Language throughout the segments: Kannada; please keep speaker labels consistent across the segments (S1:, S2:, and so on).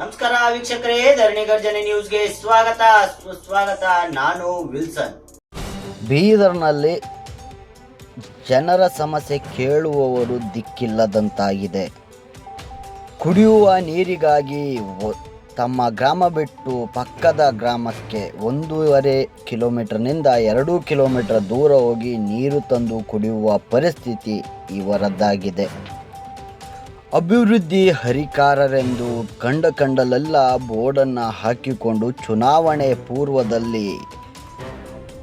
S1: ನಮಸ್ಕಾರ ವೀಕ್ಷಕರೇ, ಧರಣಿ ಗರ್ಜನೆ ನ್ಯೂಸ್ಗೆ ಸ್ವಾಗತ. ಸ್ವಾಗತ, ನಾನು ವಿಲ್ಸನ್.
S2: ಬೀದರ್ನಲ್ಲಿ ಜನರ ಸಮಸ್ಯೆ ಕೇಳುವವರು ದಿಕ್ಕಿಲ್ಲದಂತಾಗಿದೆ. ಕುಡಿಯುವ ನೀರಿಗಾಗಿ ತಮ್ಮ ಗ್ರಾಮ ಬಿಟ್ಟು ಪಕ್ಕದ ಗ್ರಾಮಕ್ಕೆ ಒಂದೂವರೆ ಕಿಲೋಮೀಟರ್ನಿಂದ ಎರಡು ಕಿಲೋಮೀಟರ್ ದೂರ ಹೋಗಿ ನೀರು ತಂದು ಕುಡಿಯುವ ಪರಿಸ್ಥಿತಿ ಇವರದ್ದಾಗಿದೆ. ಅಭಿವೃದ್ಧಿ ಹರಿಕಾರರೆಂದು ಕಂಡ ಕಂಡಲೆಲ್ಲ ಬೋರ್ಡನ್ನು ಹಾಕಿಕೊಂಡು ಚುನಾವಣೆ ಪೂರ್ವದಲ್ಲಿ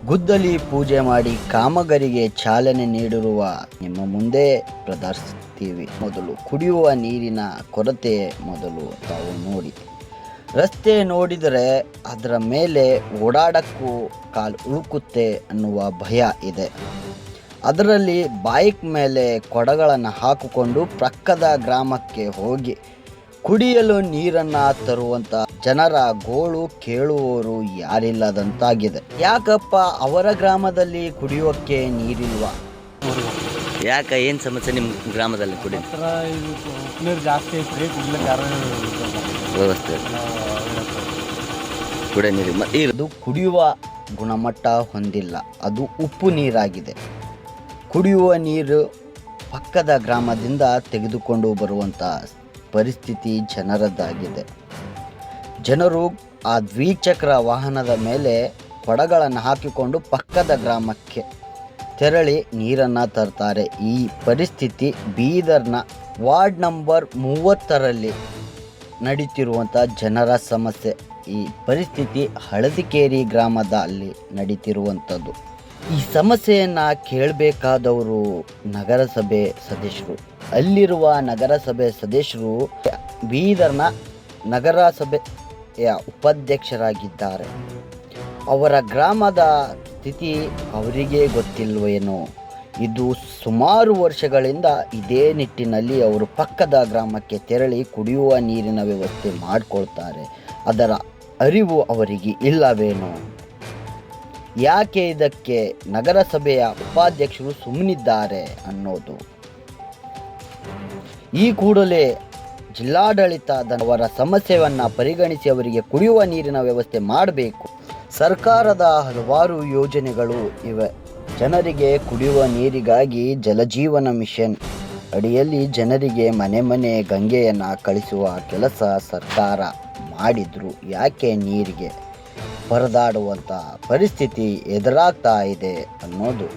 S2: ಗುದ್ದಲಿ ಪೂಜೆ ಮಾಡಿ ಕಾಮಗಾರಿಗೆ ಚಾಲನೆ ನೀಡಿರುವ ನಿಮ್ಮ ಮುಂದೆ ಪ್ರದರ್ಶಿಸ್ತೀವಿ. ಮೊದಲು ಕುಡಿಯುವ ನೀರಿನ ಕೊರತೆ ಮೊದಲು ತಾವು ನೋಡಿ. ರಸ್ತೆ ನೋಡಿದರೆ ಅದರ ಮೇಲೆ ಓಡಾಡಕ್ಕೂ ಕಾಲು ಉಳುಕುತ್ತೆ ಅನ್ನುವ ಭಯ ಇದೆ. ಅದರಲ್ಲಿ ಬೈಕ್ ಮೇಲೆ ಕೊಡಗಳನ್ನು ಹಾಕಿಕೊಂಡು ಪಕ್ಕದ ಗ್ರಾಮಕ್ಕೆ ಹೋಗಿ ಕುಡಿಯಲು ನೀರನ್ನು ತರುವಂಥ ಜನರ ಗೋಳು ಕೇಳುವವರು ಯಾರಿಲ್ಲದಂತಾಗಿದೆ. ಯಾಕಪ್ಪ ಅವರ ಗ್ರಾಮದಲ್ಲಿ ಕುಡಿಯೋಕ್ಕೆ ನೀರಿಲ್ವಾ? ಯಾಕ ಏನು ಸಮಸ್ಯೆ ನಿಮ್ಮ ಗ್ರಾಮದಲ್ಲಿ ಕುಡಿ
S3: ನೀರು ಜಾಸ್ತಿ ಐತ್ರಿ ಕುಡ್ಲಿಕ್ಕೆ ಯಾರು
S2: ವ್ಯವಸ್ಥೆ ಕುಡಿಯೋ ನೀರು ಇದು ಕುಡಿಯುವ ಗುಣಮಟ್ಟ ಹೊಂದಿಲ್ಲ. ಅದು ಉಪ್ಪು ನೀರಾಗಿದೆ. ಕುಡಿಯುವ ನೀರು ಪಕ್ಕದ ಗ್ರಾಮದಿಂದ ತೆಗೆದುಕೊಂಡು ಬರುವಂಥ ಪರಿಸ್ಥಿತಿ ಜನರದ್ದಾಗಿದೆ. ಜನರು ಆ ದ್ವಿಚಕ್ರ ವಾಹನದ ಮೇಲೆ ಕೊಡಗಳನ್ನು ಹಾಕಿಕೊಂಡು ಪಕ್ಕದ ಗ್ರಾಮಕ್ಕೆ ತೆರಳಿ ನೀರನ್ನು ತರ್ತಾರೆ. ಈ ಪರಿಸ್ಥಿತಿ ಬೀದರ್ನ ವಾರ್ಡ್ ನಂಬರ್ ಮೂವತ್ತರಲ್ಲಿ ನಡೀತಿರುವಂಥ ಜನರ ಸಮಸ್ಯೆ. ಈ ಪರಿಸ್ಥಿತಿ ಹಳದಿಕೇರಿ ಗ್ರಾಮದಲ್ಲಿ ನಡೀತಿರುವಂಥದ್ದು. ಈ ಸಮಸ್ಯೆಯನ್ನು ಕೇಳಬೇಕಾದವರು ನಗರಸಭೆ ಸದಸ್ಯರು. ಅಲ್ಲಿರುವ ನಗರಸಭೆ ಸದಸ್ಯರು ಬೀದರ್ನ ನಗರಸಭೆಯ ಉಪಾಧ್ಯಕ್ಷರಾಗಿದ್ದಾರೆ. ಅವರ ಗ್ರಾಮದ ಸ್ಥಿತಿ ಅವರಿಗೆ ಗೊತ್ತಿಲ್ವೇನೋ. ಇದು ಸುಮಾರು ವರ್ಷಗಳಿಂದ ಇದೇ ನಿಟ್ಟಿನಲ್ಲಿ ಅವರು ಪಕ್ಕದ ಗ್ರಾಮಕ್ಕೆ ತೆರಳಿ ಕುಡಿಯುವ ನೀರಿನ ವ್ಯವಸ್ಥೆ ಮಾಡಿಕೊಳ್ತಾರೆ. ಅದರ ಅರಿವು ಅವರಿಗೆ ಇಲ್ಲವೇನೋ. ಯಾಕೆ ಇದಕ್ಕೆ ನಗರಸಭೆಯ ಉಪಾಧ್ಯಕ್ಷರು ಸುಮ್ಮನಿದ್ದಾರೆ ಅನ್ನೋದು. ಈ ಕೂಡಲೇ ಜಿಲ್ಲಾಡಳಿತದವರ ಸಮಸ್ಯೆಯನ್ನು ಪರಿಗಣಿಸಿ ಅವರಿಗೆ ಕುಡಿಯುವ ನೀರಿನ ವ್ಯವಸ್ಥೆ ಮಾಡಬೇಕು. ಸರ್ಕಾರದ ಹಲವಾರು ಯೋಜನೆಗಳು ಇವೆ. ಜನರಿಗೆ ಕುಡಿಯುವ ನೀರಿಗಾಗಿ ಜಲಜೀವನ ಮಿಷನ್ ಅಡಿಯಲ್ಲಿ ಜನರಿಗೆ ಮನೆ ಮನೆ ಗಂಗೆಯನ್ನು ಕಳಿಸುವ ಕೆಲಸ ಸರ್ಕಾರ ಮಾಡಿದ್ರು. ಯಾಕೆ ನೀರಿಗೆ? ಪರದಾಡುವಂಥ ಪರಿಸ್ಥಿತಿ ಎದುರಾಗ್ತಾ ಇದೆ ಅನ್ನೋದು.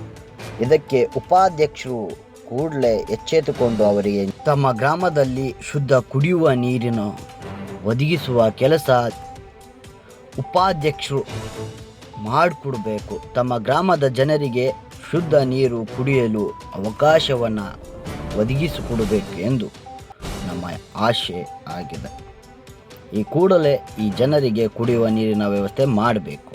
S2: ಇದಕ್ಕೆ ಉಪಾಧ್ಯಕ್ಷರು ಕೂಡಲೇ ಎಚ್ಚೆತ್ತುಕೊಂಡು ಅವರಿಗೆ ತಮ್ಮ ಗ್ರಾಮದಲ್ಲಿ ಶುದ್ಧ ಕುಡಿಯುವ ನೀರಿನ ಒದಗಿಸುವ ಕೆಲಸ ಉಪಾಧ್ಯಕ್ಷರು ಮಾಡಿಕೊಡಬೇಕು. ತಮ್ಮ ಗ್ರಾಮದ ಜನರಿಗೆ ಶುದ್ಧ ನೀರು ಕುಡಿಯಲು ಅವಕಾಶವನ್ನು ಒದಗಿಸಿಕೊಡಬೇಕು ಎಂದು ನಮ್ಮ ಆಶೆ ಆಗಿದೆ. ಈ ಕೂಡಲೇ ಈ ಜನರಿಗೆ ಕುಡಿಯುವ ನೀರಿನ ವ್ಯವಸ್ಥೆ ಮಾಡಬೇಕು.